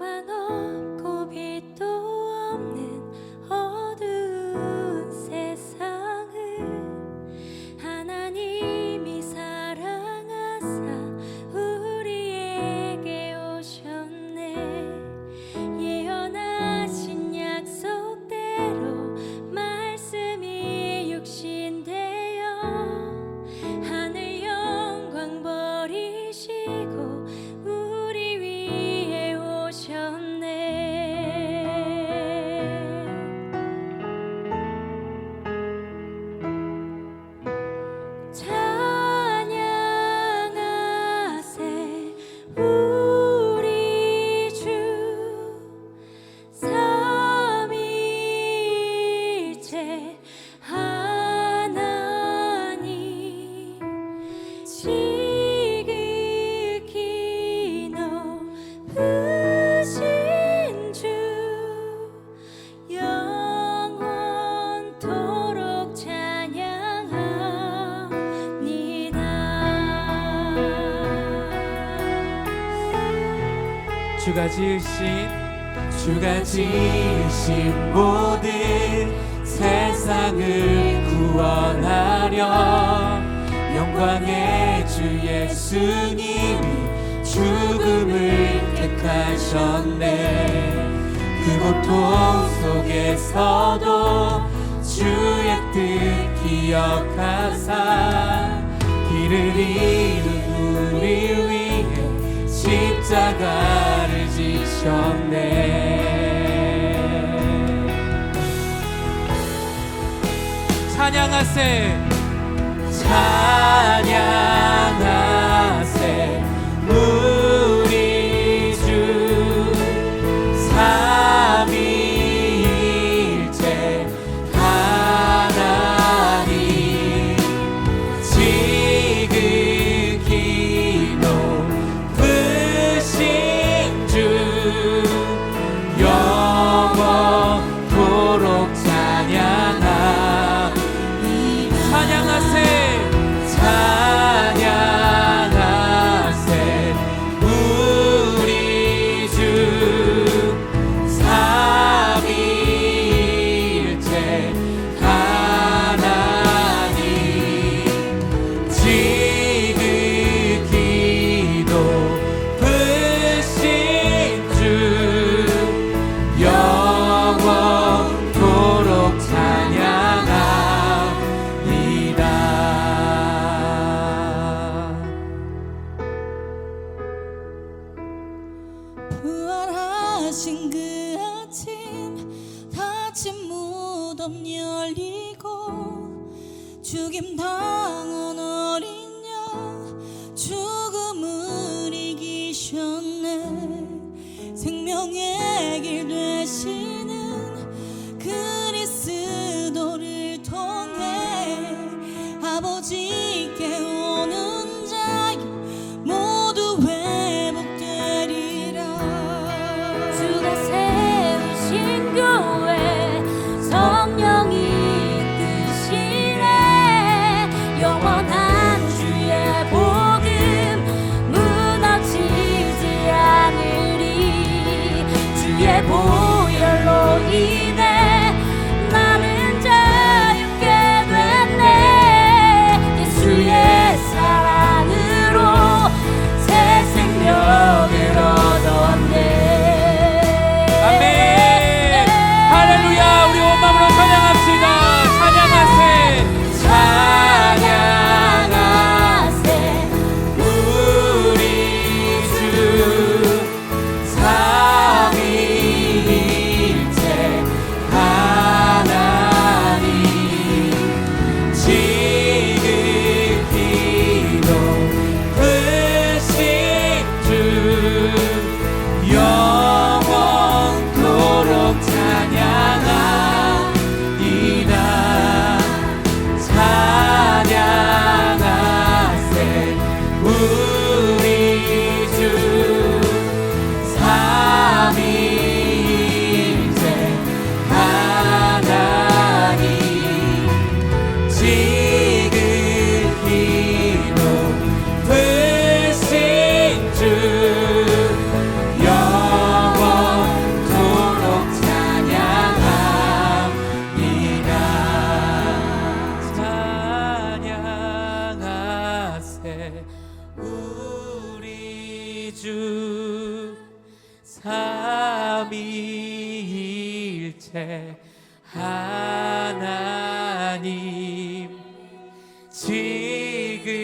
망어 주가 지으신 주가 지으신 모든 세상을 구원하려 영광의 주 예수님이 죽음을 택하셨네. 그 고통 속에서도 주의 뜻 기억하사 길을 잃은 우리 위해 십자가 지셨네. 찬양하세. 찬양. 다신 그 아침 다친 무덤 열리고 죽임 당한 어린 양 죽음을 이기셨네. 생명의 길 되신 주 삼위일체 하나님 지극히